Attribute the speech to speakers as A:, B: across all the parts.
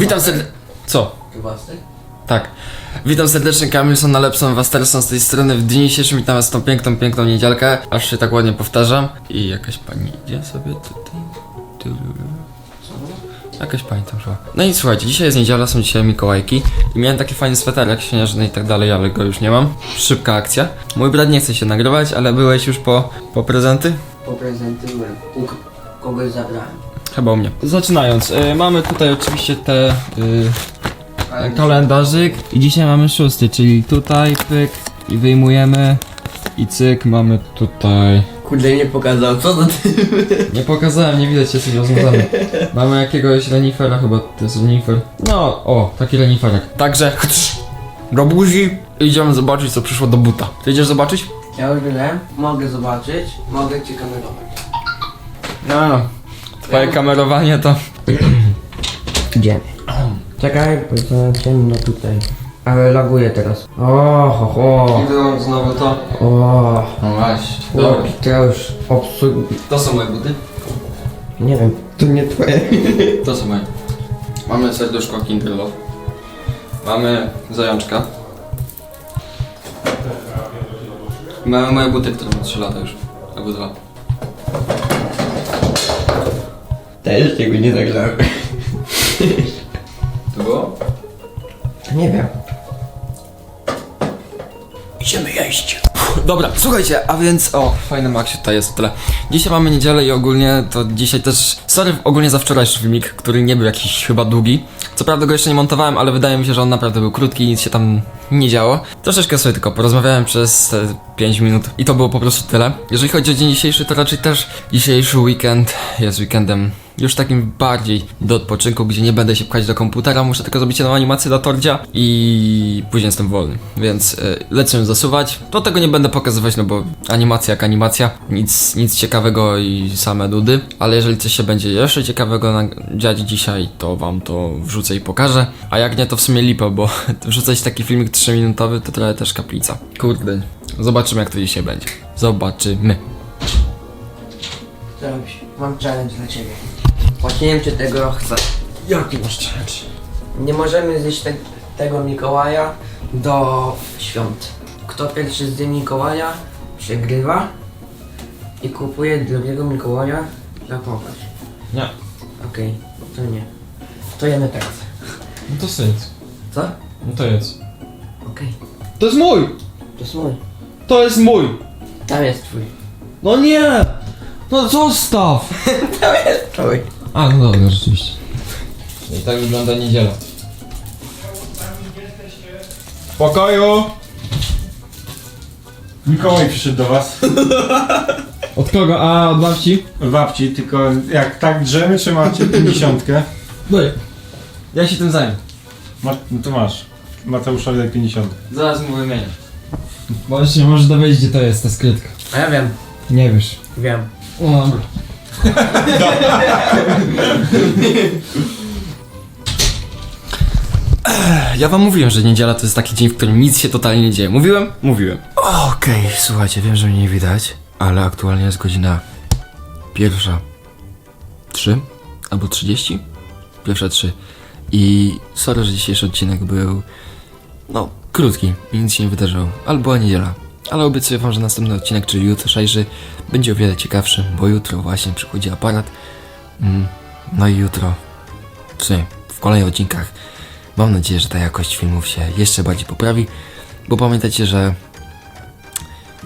A: Witam serdecznie. Co?
B: Kiełbasy?
A: Tak. Witam serdecznie, Kamilson, Nalepson, Wasterson z tej strony. W dniu dzisiejszym witam was tą piękną, piękną niedzielkę. Aż się tak ładnie powtarzam. I jakaś pani idzie sobie tutaj. Tururu. Jakaś pani tam szła. No i słuchajcie, dzisiaj jest niedziela, są dzisiaj Mikołajki. I miałem taki fajny sweterek śnieżny i tak dalej, ale go już nie mam. Szybka akcja. Mój brat nie chce się nagrywać, ale byłeś już po, po prezenty?
B: Po prezenty byłem. U kogoś zabrałem.
A: Chyba u mnie. Zaczynając, y, mamy tutaj oczywiście te y, kalendarzyk i dzisiaj mamy szósty, czyli tutaj pyk i wyjmujemy i cyk mamy tutaj.
B: Kurde nie pokazał, co to ty?
A: Nie pokazałem, nie widać jesteś rozwiązany. Mamy jakiegoś renifera, chyba to jest renifer. No, o, taki reniferek. Także do buzi idziemy zobaczyć co przyszło do buta. Ty idziesz zobaczyć?
B: Ja już byłem, mogę zobaczyć, mogę cię kamerować.
A: No, no. Twoje kamerowanie to...
B: Idziemy. Czekaj, bo za ciemno tutaj. Ale laguję teraz. O, ho, ho.
A: Idę znowu to.
B: O,
A: No właśnie.
B: chłopie, to już obsług...
A: To są moje buty?
B: Nie wiem, to nie twoje.
A: To co mamy? Mamy serduszko Kinder Love. Mamy zajączka. Mamy moje buty, które ma 3 lata już. Albo 2.
B: Też tego nie nagrałem.
A: To było?
B: Nie wiem.
A: Idziemy jeść. Dobra, słuchajcie, a więc o, fajny Maxie tutaj jest tyle. Dzisiaj mamy niedzielę i ogólnie to dzisiaj też. Sorry ogólnie za wczorajszy filmik, który nie był jakiś chyba długi. Co prawda go jeszcze nie montowałem, ale wydaje mi się, że on naprawdę był krótki i nic się tam nie działo. Troszeczkę sobie tylko porozmawiałem przez te 5 minut i to było po prostu tyle. Jeżeli chodzi o dzień dzisiejszy, to raczej też dzisiejszy weekend jest weekendem już takim bardziej do odpoczynku, gdzie nie będę się pchać do komputera, muszę tylko zrobić jedną animację dla Tordzia i później jestem wolny, więc y, lecę ją zasuwać. To tego nie będę pokazywać, no bo animacja jak animacja, nic, nic ciekawego i same nudy, ale jeżeli coś się będzie jeszcze ciekawego dziać dzisiaj, to wam to wrzucę i pokażę, a jak nie, to w sumie lipa, bo wrzucać taki filmik 3-minutowy to trochę też kaplica. Kurde, zobaczymy jak to dzisiaj będzie. Zobaczymy.
B: Zrobić. Mam challenge dla ciebie. Płatnięcie tego chcę.
A: Jaki masz challenge?
B: Nie możemy zjeść te, tego Mikołaja do świąt. Kto pierwszy zje Mikołaja, przegrywa i kupuje drugiego Mikołaja za popaść.
A: Nie.
B: Okej, to nie. To jemy teraz.
A: No to syc.
B: Co?
A: No to jedz.
B: Okej.
A: To jest mój!
B: To jest mój.
A: To jest mój!
B: Tam jest twój.
A: No nie! No zostaw!
B: Tam jest twój.
A: A, no dobra, rzeczywiście. I tak wygląda niedziela. W pokoju!
C: Mikołaj przyszedł do was.
A: Od kogo? A, od babci?
C: Od babci, tylko jak tak drzemy, czy macie pięćdziesiątkę?
A: No Ja się tym zajmę.
C: Ma, no to masz. Mateuszowi daj 50.
A: Zaraz mu wymienię. Możesz się może dowiedzieć, gdzie to jest ta skrytka.
B: A ja wiem.
A: Nie wiesz.
B: Wiem.
A: O, dobra. Ja wam mówiłem, że niedziela to jest taki dzień, w którym nic się totalnie nie dzieje. Mówiłem? Mówiłem. Okej, słuchajcie, wiem, że mnie nie widać, ale aktualnie jest godzina pierwsza trzy albo trzydzieści? Pierwsza trzy. I sorry, że dzisiejszy odcinek był no, krótki i nic się nie wydarzyło. Ale była niedziela. Ale obiecuję wam, że następny odcinek, czyli jutrzejszy, będzie o wiele ciekawszy, bo jutro właśnie przychodzi aparat. Mm, no i jutro, w sumie w kolejnych odcinkach, mam nadzieję, że ta jakość filmów się jeszcze bardziej poprawi, bo pamiętajcie, że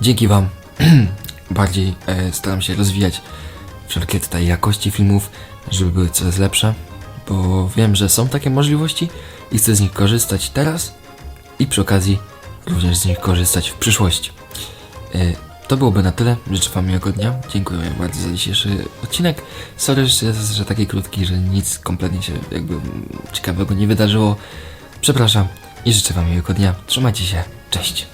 A: dzięki wam bardziej e, staram się rozwijać wszelkie tutaj jakości filmów, żeby były coraz lepsze, bo wiem, że są takie możliwości i chcę z nich korzystać teraz i przy okazji również z nich korzystać w przyszłości. E, To byłoby na tyle. Życzę Wam miłego dnia. Dziękuję bardzo za dzisiejszy odcinek. Sorry, że, że taki krótki, że nic kompletnie się jakby ciekawego nie wydarzyło. Przepraszam i życzę Wam miłego dnia. Trzymajcie się. Cześć.